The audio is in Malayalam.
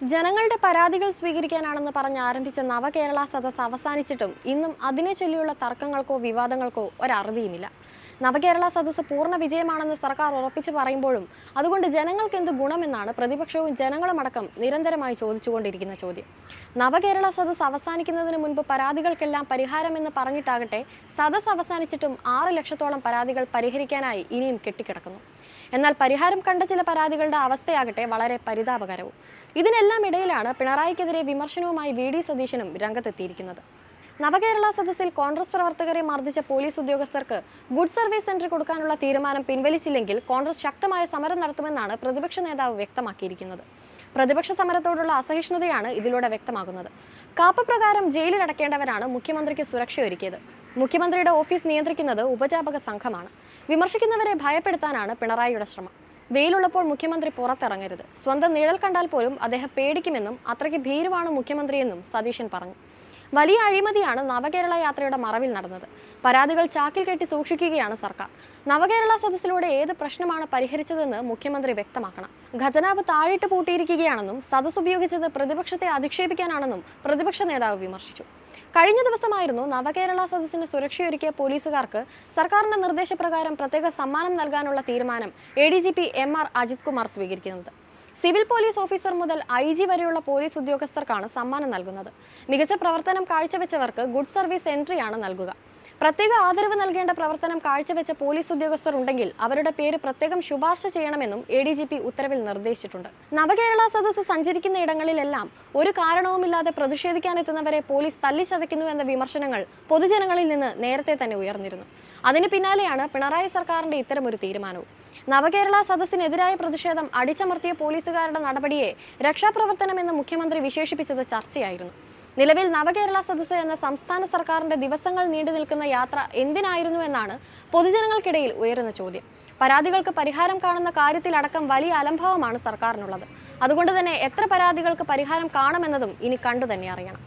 ജനങ്ങളുടെ പരാതികൾ സ്വീകരിക്കാനാണെന്ന് പറഞ്ഞ് ആരംഭിച്ച നവകേരള സദസ് അവസാനിച്ചിട്ടും ഇന്നും അതിനെ ചൊല്ലിയുള്ള തർക്കങ്ങൾക്കോ വിവാദങ്ങൾക്കോ ഒരറുതിയുമില്ല. നവകേരള സദസ്സ് പൂർണ വിജയമാണെന്ന് സർക്കാർ ഉറപ്പിച്ചു പറയുമ്പോഴും അതുകൊണ്ട് ജനങ്ങൾക്ക് എന്ത് ഗുണമെന്നാണ് പ്രതിപക്ഷവും ജനങ്ങളുമടക്കം നിരന്തരമായി ചോദിച്ചുകൊണ്ടിരിക്കുന്ന ചോദ്യം. നവകേരള സദസ്സ് അവസാനിക്കുന്നതിന് മുൻപ് പരാതികൾക്കെല്ലാം പരിഹാരമെന്ന് പറഞ്ഞിട്ടാകട്ടെ സദസ്സ് അവസാനിച്ചിട്ടും ആറ് ലക്ഷത്തോളം പരാതികൾ പരിഹരിക്കാനായി ഇനിയും കെട്ടിക്കിടക്കുന്നു. എന്നാൽ പരിഹാരം കണ്ട ചില പരാതികളുടെ അവസ്ഥയാകട്ടെ വളരെ പരിതാപകരവും. ഇതിനെല്ലാം ഇടയിലാണ് പിണറായിക്കെതിരെ വിമർശനവുമായി വി ഡി സതീശനും രംഗത്തെത്തിയിരിക്കുന്നത്. നവകേരള സദസ്സിൽ കോൺഗ്രസ് പ്രവർത്തകരെ മർദ്ദിച്ച പോലീസ് ഉദ്യോഗസ്ഥർക്ക് ഗുഡ് സർവീസ് സെന്റർ കൊടുക്കാനുള്ള തീരുമാനം പിൻവലിച്ചില്ലെങ്കിൽ കോൺഗ്രസ് ശക്തമായ സമരം നടത്തുമെന്നാണ് പ്രതിപക്ഷ നേതാവ് വ്യക്തമാക്കിയിരിക്കുന്നത്. പ്രതിപക്ഷ സമരത്തോടുള്ള അസഹിഷ്ണുതയാണ് ഇതിലൂടെ വ്യക്തമാകുന്നത്. കാപ്പ പ്രകാരം ജയിലിൽ അടക്കേണ്ടവരാണ് മുഖ്യമന്ത്രിക്ക് സുരക്ഷ ഒരുക്കിയത്. മുഖ്യമന്ത്രിയുടെ ഓഫീസ് നിയന്ത്രിക്കുന്നത് ഉപജാപക സംഘമാണ്. വിമർശിക്കുന്നവരെ ഭയപ്പെടുത്താനാണ് പിണറായിയുടെ ശ്രമം. വെയിലുള്ളപ്പോൾ മുഖ്യമന്ത്രി പുറത്തിറങ്ങരുത്. സ്വന്തം നിഴൽ കണ്ടാൽ പോലും അദ്ദേഹം പേടിക്കുമെന്നും അത്രയ്ക്ക് ഭീരുവാണ് മുഖ്യമന്ത്രിയെന്നും സതീശൻ പറഞ്ഞു. വലിയ അഴിമതിയാണ് നവകേരള യാത്രയുടെ മറവിൽ നടന്നത്. പരാതികൾ ചാക്കിൽ കെട്ടി സൂക്ഷിക്കുകയാണ് സർക്കാർ. നവകേരള സദസ്സിലൂടെ ഏത് പ്രശ്നമാണ് പരിഹരിച്ചതെന്ന് മുഖ്യമന്ത്രി വ്യക്തമാക്കണം. ഖജനാവ് താഴിട്ട് പൂട്ടിയിരിക്കുകയാണെന്നും സദസ് ഉപയോഗിച്ചത് പ്രതിപക്ഷത്തെ അധിക്ഷേപിക്കാനാണെന്നും പ്രതിപക്ഷ നേതാവ് വിമർശിച്ചു. കഴിഞ്ഞ ദിവസമായിരുന്നു നവകേരള സദസ്സിന് സുരക്ഷയൊരുക്കിയ പോലീസുകാർക്ക് സർക്കാരിന്റെ നിർദ്ദേശപ്രകാരം പ്രത്യേക സമ്മാനം നൽകാനുള്ള തീരുമാനം A D G P M R Ajith Kumar സ്വീകരിക്കുന്നത്. സിവിൽ പോലീസ് ഓഫീസർ മുതൽ ഐ ജി വരെയുള്ള പോലീസ് ഉദ്യോഗസ്ഥർക്കാണ് സമ്മാനം നൽകുന്നത്. മികച്ച പ്രവർത്തനം കാഴ്ചവെച്ചവർക്ക് ഗുഡ് സർവീസ് എൻട്രിയാണ് നൽകുക. പ്രത്യേക ആദരവ് നൽകേണ്ട പ്രവർത്തനം കാഴ്ചവെച്ച പോലീസ് ഉദ്യോഗസ്ഥർ ഉണ്ടെങ്കിൽ അവരുടെ പേര് പ്രത്യേകം ശുപാർശ ചെയ്യണമെന്നും എ ഡി ജി പി ഉത്തരവിൽ നിർദ്ദേശിച്ചിട്ടുണ്ട്. നവകേരള സദസ്സ് സഞ്ചരിക്കുന്ന ഇടങ്ങളിലെല്ലാം ഒരു കാരണവുമില്ലാതെ പ്രതിഷേധിക്കാനെത്തുന്നവരെ പോലീസ് തല്ലിച്ചതയ്ക്കുന്നു എന്ന വിമർശനങ്ങൾ പൊതുജനങ്ങളിൽ നിന്ന് നേരത്തെ തന്നെ ഉയർന്നിരുന്നു. അതിന് പിന്നാലെയാണ് പിണറായി സർക്കാരിന്റെ ഇത്തരമൊരു തീരുമാനവും. നവകേരള സദസ്സിനെതിരായ പ്രതിഷേധം അടിച്ചമർത്തിയ പോലീസുകാരുടെ നടപടിയെ രക്ഷാപ്രവർത്തനമെന്ന് മുഖ്യമന്ത്രി വിശേഷിപ്പിച്ചത് ചർച്ചയായിരുന്നു. നിലവിൽ നവകേരള സദസ്സ് എന്ന സംസ്ഥാന സർക്കാരിന്റെ ദിവസങ്ങൾ നീണ്ടു നിൽക്കുന്ന യാത്ര എന്തിനായിരുന്നു എന്നാണ് പൊതുജനങ്ങൾക്കിടയിൽ ഉയരുന്ന ചോദ്യം. പരാതികൾക്ക് പരിഹാരം കാണുന്ന കാര്യത്തിലടക്കം വലിയ അലംഭാവമാണ് സർക്കാരിനുള്ളത്. അതുകൊണ്ട് തന്നെ എത്ര പരാതികൾക്ക് പരിഹാരം കാണുമെന്നതും ഇനി കണ്ടു തന്നെ അറിയണം.